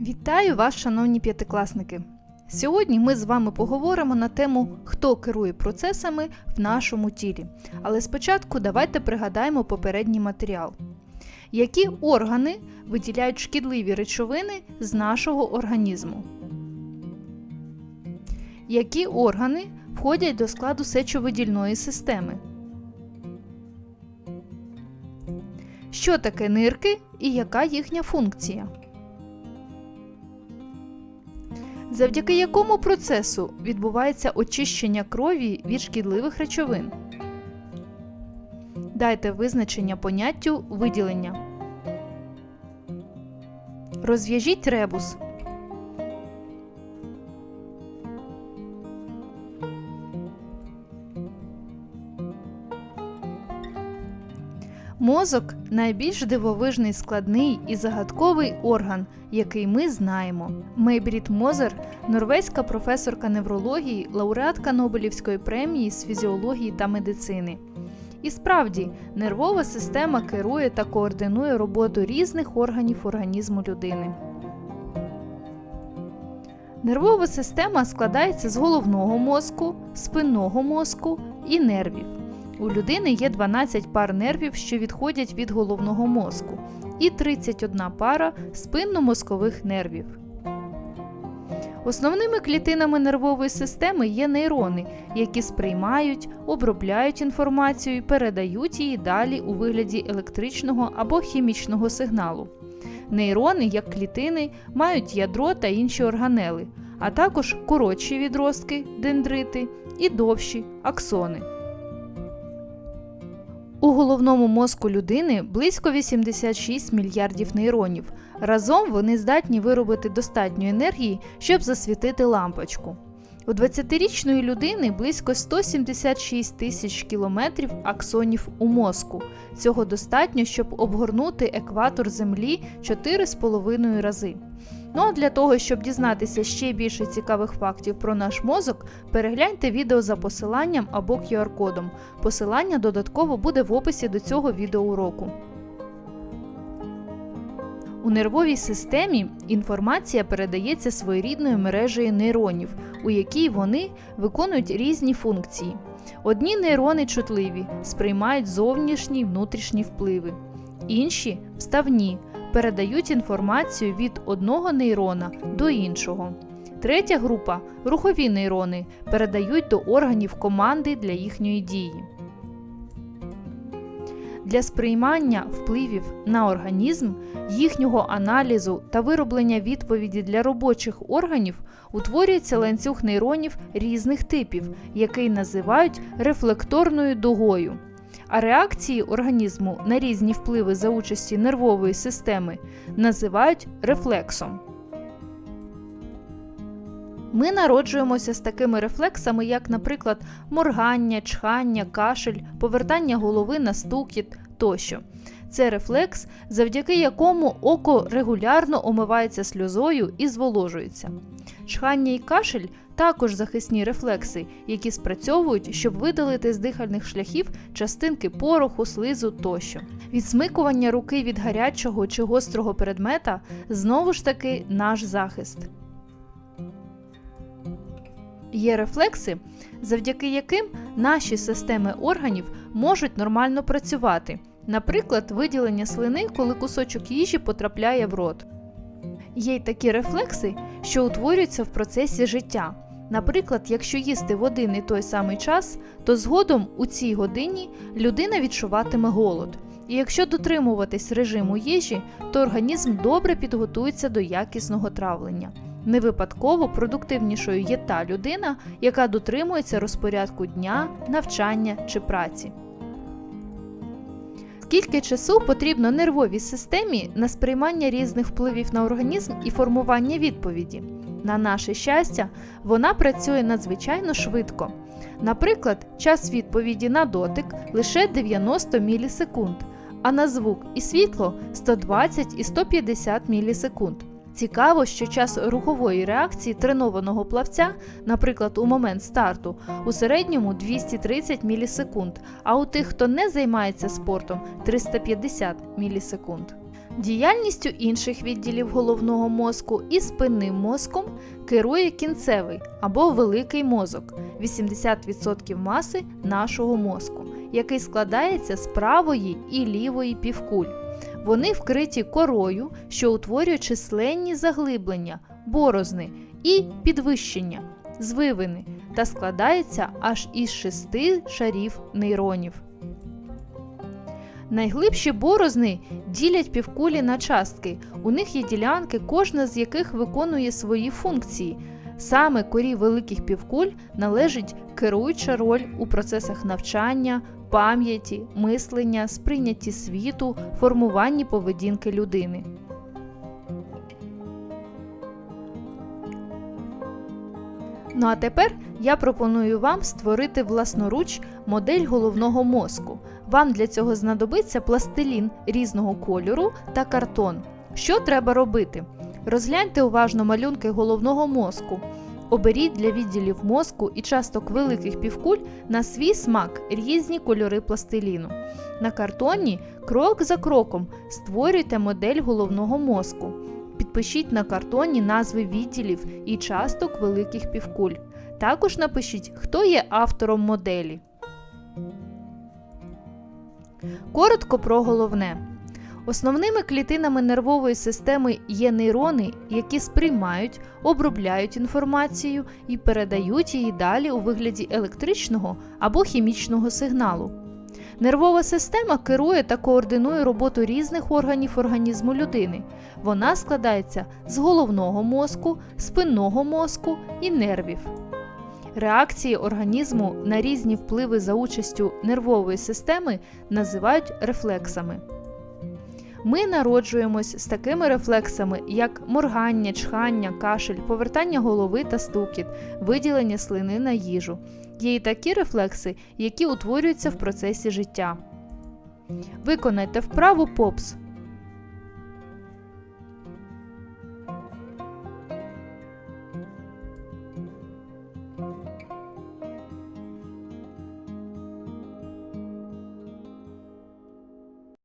Вітаю вас, шановні п'ятикласники! Сьогодні ми з вами поговоримо на тему, хто керує процесами в нашому тілі. Але спочатку давайте пригадаємо попередній матеріал. Які органи виділяють шкідливі речовини з нашого організму? Які органи входять до складу сечовидільної системи? Що таке нирки і яка їхня функція? Завдяки якому процесу відбувається очищення крові від шкідливих речовин? Дайте визначення поняттю виділення. Розв'яжіть ребус. Мозок найбільш дивовижний, складний і загадковий орган, який ми знаємо. Мейбрід Мозер, норвезька професорка неврології, лауреатка Нобелівської премії з фізіології та медицини. І справді, нервова система керує та координує роботу різних органів організму людини. Нервова система складається з головного мозку, спинного мозку і нервів. У людини є 12 пар нервів, що відходять від головного мозку, і 31 пара спинномозкових нервів. Основними клітинами нервової системи є нейрони, які сприймають, обробляють інформацію і передають її далі у вигляді електричного або хімічного сигналу. Нейрони, як клітини, мають ядро та інші органели, а також коротші відростки дендрити і довші аксони. У головному мозку людини близько 86 мільярдів нейронів. Разом вони здатні виробити достатньо енергії, щоб засвітити лампочку. У 20-річної людини близько 176 тисяч кілометрів аксонів у мозку. Цього достатньо, щоб обгорнути екватор Землі 4,5 рази. Ну а для того, щоб дізнатися ще більше цікавих фактів про наш мозок, перегляньте відео за посиланням або QR-кодом. Посилання додатково буде в описі до цього відеоуроку. У нервовій системі інформація передається своєрідною мережею нейронів, у якій вони виконують різні функції. Одні нейрони чутливі, сприймають зовнішні й внутрішні впливи, інші вставні, передають інформацію від одного нейрона до іншого. Третя група рухові нейрони передають до органів команди для їхньої дії. Для сприймання впливів на організм, їхнього аналізу та вироблення відповіді для робочих органів утворюється ланцюг нейронів різних типів, який називають рефлекторною дугою. А реакції організму на різні впливи за участі нервової системи називають рефлексом. Ми народжуємося з такими рефлексами, як, наприклад, моргання, чхання, кашель, повертання голови на стукіт тощо. Це рефлекс, завдяки якому око регулярно омивається сльозою і зволожується. Чхання і кашель також захисні рефлекси, які спрацьовують, щоб видалити з дихальних шляхів частинки пороху, слизу тощо. Відсмикування руки від гарячого чи гострого предмета знову ж таки наш захист. Є рефлекси, завдяки яким наші системи органів можуть нормально працювати, наприклад, виділення слини, коли кусочок їжі потрапляє в рот. Є й такі рефлекси, що утворюються в процесі життя. Наприклад, якщо їсти в один і той самий час, то згодом у цій годині людина відчуватиме голод. І якщо дотримуватись режиму їжі, то організм добре підготується до якісного травлення. Не випадково продуктивнішою є та людина, яка дотримується розпорядку дня, навчання чи праці. Скільки часу потрібно нервовій системі на сприймання різних впливів на організм і формування відповіді? На наше щастя, вона працює надзвичайно швидко. Наприклад, час відповіді на дотик лише 90 мілісекунд, а на звук і світло 120 і 150 мілісекунд. Цікаво, що час рухової реакції тренованого плавця, наприклад, у момент старту, у середньому 230 мілісекунд, а у тих, хто не займається спортом 350 мілісекунд. Діяльністю інших відділів головного мозку і спинним мозком керує кінцевий або великий мозок 80% маси нашого мозку, який складається з правої і лівої півкуль. Вони вкриті корою, що утворює численні заглиблення, борозни і підвищення, звивини та складається аж із шести шарів нейронів. Найглибші борозни ділять півкулі на частки. У них є ділянки, кожна з яких виконує свої функції. Саме корі великих півкуль належить керуюча роль у процесах навчання, пам'яті, мислення, сприйнятті світу, формуванні поведінки людини. Ну а тепер я пропоную вам створити власноруч модель головного мозку. Вам для цього знадобиться пластилін різного кольору та картон. Що треба робити? Розгляньте уважно малюнки головного мозку. Оберіть для відділів мозку і часток великих півкуль на свій смак різні кольори пластиліну. На картоні крок за кроком створюйте модель головного мозку. Підпишіть на картоні назви відділів і часток великих півкуль. Також напишіть, хто є автором моделі. Коротко про головне. Основними клітинами нервової системи є нейрони, які сприймають, обробляють інформацію і передають її далі у вигляді електричного або хімічного сигналу. Нервова система керує та координує роботу різних органів організму людини. Вона складається з головного мозку, спинного мозку і нервів. Реакції організму на різні впливи за участю нервової системи називають рефлексами. Ми народжуємось з такими рефлексами, як моргання, чхання, кашель, повертання голови та стукіт, виділення слини на їжу. Є і такі рефлекси, які утворюються в процесі життя. Виконайте вправу попс.